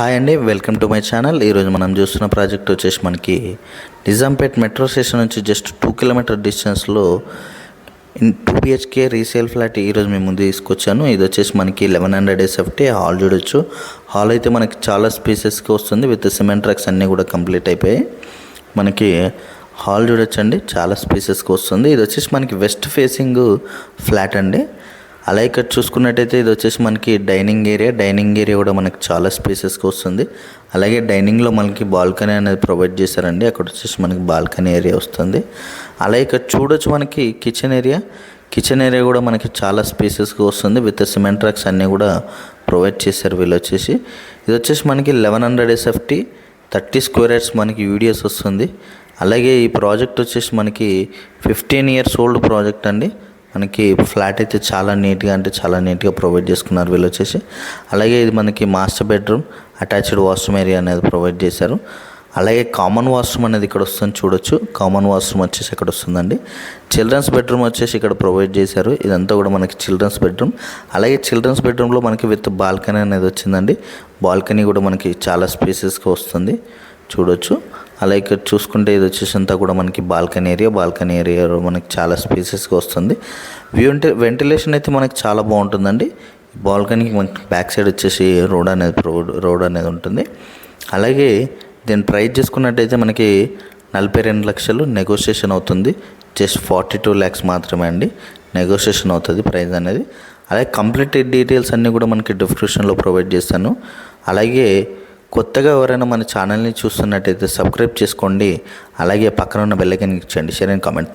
Hi అండి welcome to my channel. ఈరోజు మనం చూస్తున్న ప్రాజెక్ట్ వచ్చేసి మనకి నిజాంపేట్ మెట్రో స్టేషన్ నుంచి జస్ట్ టూ కిలోమీటర్ డిస్టెన్స్లో టూ బిహెచ్కే రీసేల్ ఫ్లాట్ ఈరోజు మేము ముందు తీసుకొచ్చాను. ఇది వచ్చేసి మనకి లెవెన్ హండ్రెడ్ ఎస్ఎఫ్టీ హాల్ చూడొచ్చు. హాల్ అయితే మనకి చాలా స్పేసెస్కి వస్తుంది విత్ సిమెంట్ ట్రక్స్ అన్నీ కూడా కంప్లీట్ అయిపోయాయి మనకి హాల్ చూడొచ్చండి చాలా స్పేసెస్కి వస్తుంది. ఇది వచ్చేసి మనకి వెస్ట్ ఫేసింగ్ ఫ్లాట్ అండి. అలా ఇక్కడ చూసుకున్నట్టయితే ఇది వచ్చేసి మనకి డైనింగ్ ఏరియా. డైనింగ్ ఏరియా కూడా మనకి చాలా స్పేసెస్కి వస్తుంది. అలాగే డైనింగ్లో మనకి బాల్కనీ అనేది ప్రొవైడ్ చేశారండి. అక్కడ వచ్చేసి మనకి బాల్కనీ ఏరియా వస్తుంది. అలాగే ఇక్కడ చూడొచ్చు మనకి కిచెన్ ఏరియా. కిచెన్ ఏరియా కూడా మనకి చాలా స్పేసెస్గా వస్తుంది. విత్ సిమెంట్ ట్రక్స్ అన్నీ కూడా ప్రొవైడ్ చేశారు వీళ్ళు వచ్చేసి. ఇది వచ్చేసి మనకి eleven hundred SFT. Thirty square yards మనకి యూడిఎస్ వస్తుంది. అలాగే ఈ ప్రాజెక్ట్ వచ్చేసి మనకి ఫిఫ్టీన్ ఇయర్స్ ఓల్డ్ ప్రాజెక్ట్ అండి. మనకి ఫ్లాట్ అయితే చాలా నీట్గా అంటే చాలా నీట్గా ప్రొవైడ్ చేసుకున్నారు వీళ్ళు వచ్చేసి. అలాగే ఇది మనకి master bedroom attached washroom area అనేది ప్రొవైడ్ చేశారు. అలాగే కామన్ వాష్రూమ్ అనేది ఇక్కడ వస్తుంది చూడొచ్చు. కామన్ వాష్రూమ్ వచ్చేసి ఇక్కడ వస్తుందండి. చిల్డ్రన్స్ బెడ్రూమ్ వచ్చేసి ఇక్కడ ప్రొవైడ్ చేశారు. ఇదంతా కూడా మనకి చిల్డ్రన్స్ బెడ్రూమ్ అలాగే చిల్డ్రన్స్ బెడ్రూమ్లో మనకి విత్ బాల్కనీ అనేది వచ్చిందండి. బాల్కనీ కూడా మనకి చాలా స్పేసెస్గా వస్తుంది. చూడొచ్చు. అలా ఇక్కడ చూసుకుంటే ఇది వచ్చేసి అంతా కూడా మనకి బాల్కనీ ఏరియా బాల్కనీ ఏరియాలో మనకి చాలా స్పేసెస్గా వస్తుంది. వెంటి వెంటిలేషన్ అయితే మనకి చాలా బాగుంటుందండి. బాల్కనీకి మనకి బ్యాక్ సైడ్ వచ్చేసి రోడ్ అనేది రోడ్ రోడ్ అనేది ఉంటుంది. అలాగే దీన్ని ప్రైస్ చేసుకున్నట్టయితే మనకి నలభై రెండు లక్షలు నెగోషియేషన్ అవుతుంది. జస్ట్ ఫార్టీ టూ ల్యాక్స్ మాత్రమే అండి. నెగోషియేషన్ అవుతుంది ప్రైస్ అనేది. అలాగే కంప్లీట్ డీటెయిల్స్ అన్నీ కూడా మనకి డిస్క్రిప్షన్లో ప్రొవైడ్ చేస్తాను. అలాగే కొత్తగా ఎవరైనా మన ఛానల్ని చూస్తున్నట్టయితే సబ్స్క్రైబ్ చేసుకోండి. అలాగే పక్కన ఉన్న బెల్లైకన్ ఇచ్చండి షేర్ అండ్ కామెంట్